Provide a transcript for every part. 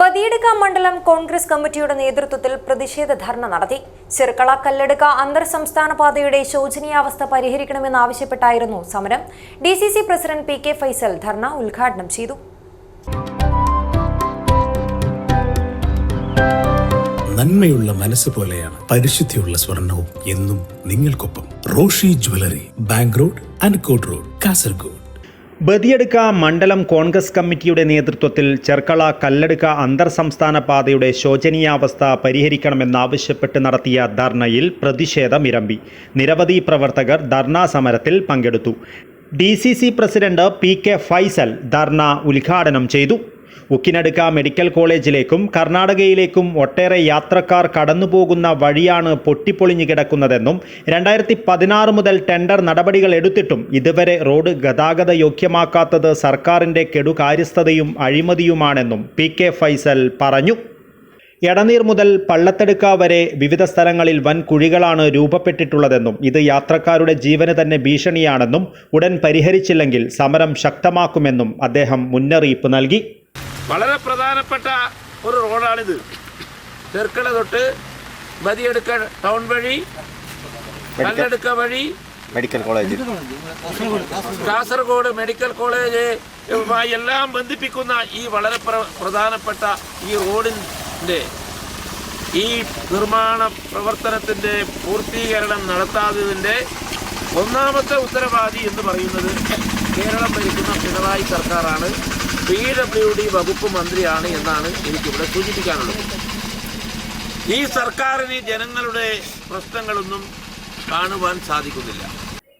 ബദിയടുക്ക മണ്ഡലം കോൺഗ്രസ് കമ്മിറ്റിയുടെ നേതൃത്വത്തിൽ പ്രതിഷേധ ധർണ നടത്തി. ചെറുക്കള കല്ലെടുക്ക അന്തർ സംസ്ഥാന പാതയുടെ ശോചനീയാവസ്ഥ പരിഹരിക്കണമെന്നാവശ്യപ്പെട്ടായിരുന്നു സമരം. D C C president P K Faisal ധർണ ഉദ്ഘാടനം ചെയ്തു. നന്മയുള്ള മനസ്സ് പോലെയാണ് പരിശുദ്ധിയുള്ള സ്വർണവും എന്നും നിങ്ങൾക്കൊപ്പം Roshi jewellery bank road Ankot road Kasaragod. Badiyadka മണ്ഡലം കോൺഗ്രസ് കമ്മിറ്റിയുടെ നേതൃത്വത്തിൽ ചെർക്കള കല്ലടുക്ക അന്തർ സംസ്ഥാന പാതയുടെ ശോചനീയാവസ്ഥ പരിഹരിക്കണമെന്നാവശ്യപ്പെട്ട് നടത്തിയ ധർണയിൽ പ്രതിഷേധമിരമ്പി നിരവധി പ്രവർത്തകർ ധർണാ സമരത്തിൽ പങ്കെടുത്തു. D president P K Faisal ധർണ ഉദ്ഘാടനം ചെയ്തു. ഉക്കിനടുക്ക മെഡിക്കൽ കോളേജിലേക്കും കർണാടകയിലേക്കും ഒട്ടേറെ യാത്രക്കാർ കടന്നുപോകുന്ന വഴിയാണ് പൊട്ടിപ്പൊളിഞ്ഞു കിടക്കുന്നതെന്നും രണ്ടായിരത്തി പതിനാറ് മുതൽ ടെൻഡർ നടപടികൾ എടുത്തിട്ടും ഇതുവരെ റോഡ് ഗതാഗത യോഗ്യമാക്കാത്തത് സർക്കാരിന്റെ കെടുകാര്യസ്ഥതയും അഴിമതിയുമാണെന്നും പി കെ ഫൈസൽ പറഞ്ഞു. എടനീർ മുതൽ പള്ളത്തെടുക്ക വരെ വിവിധ സ്ഥലങ്ങളിൽ വൻ കുഴികളാണ് രൂപപ്പെട്ടിട്ടുള്ളതെന്നും ഇത് യാത്രക്കാരുടെ ജീവന് തന്നെ ഭീഷണിയാണെന്നും ഉടൻ പരിഹരിച്ചില്ലെങ്കിൽ സമരം ശക്തമാക്കുമെന്നും അദ്ദേഹം മുന്നറിയിപ്പ് നൽകി. വളരെ പ്രധാനപ്പെട്ട ഒരു റോഡാണിത്. ചെർക്കള തൊട്ട് ബദിയെടുക്ക ടൗൺ വഴി കല്ലെടുക്ക വഴി medical college. Kasaragod medical college എല്ലാം ബന്ധിപ്പിക്കുന്ന ഈ വളരെ പ്രധാനപ്പെട്ട ഈ റോഡിന്റെ ഈ നിർമ്മാണ പ്രവർത്തനത്തിന്റെ പൂർത്തീകരണം നടത്താത്തതിന്റെ ഒന്നാമത്തെ ഉത്തരവാദി എന്ന് പറയുന്നത് കേരളം ഭരിക്കുന്ന പിണറായി സർക്കാരാണ്. പി ഡബ്ല്യു ഡി വകുപ്പ് മന്ത്രിയാണ് എന്നാണ് എനിക്കിവിടെ സൂചിപ്പിക്കാനുള്ളത്. ഈ സർക്കാരിന് ജനങ്ങളുടെ പ്രശ്നങ്ങളൊന്നും കാണുവാൻ സാധിക്കുന്നില്ല.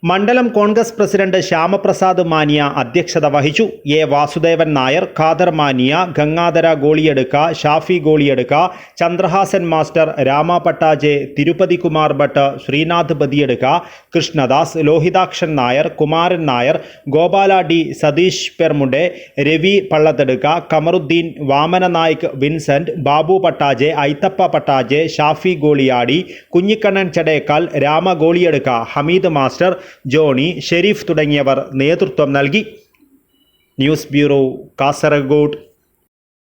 മണ്ഡലം കോൺഗ്രസ് പ്രസിഡന്റ് ശ്യാമപ്രസാദ് മാനിയ അധ്യക്ഷത വഹിച്ചു. A Vasudevan Nair Khader Mania Gangadhara Goliyadka Shafi Goliyadka Chandrahasan master Rama Pattaje Tirupati Kumar Bhat Srinath Badiyadka Krishnadas Lohithakshan Nair Kumaran Nair Gopala D Satheesh Permude Ravi Pallathadka Kamaruddin Vamana Naik Vincent Babu Pattaje Aithappa Pattaje Shafi Goliyadi Kunhikannan Chadekal Rama Goliyadka Hameed master Johnny Shareef തുടങ്ങിയവർ നേതൃത്വം നൽകി. News bureau Kasaragod.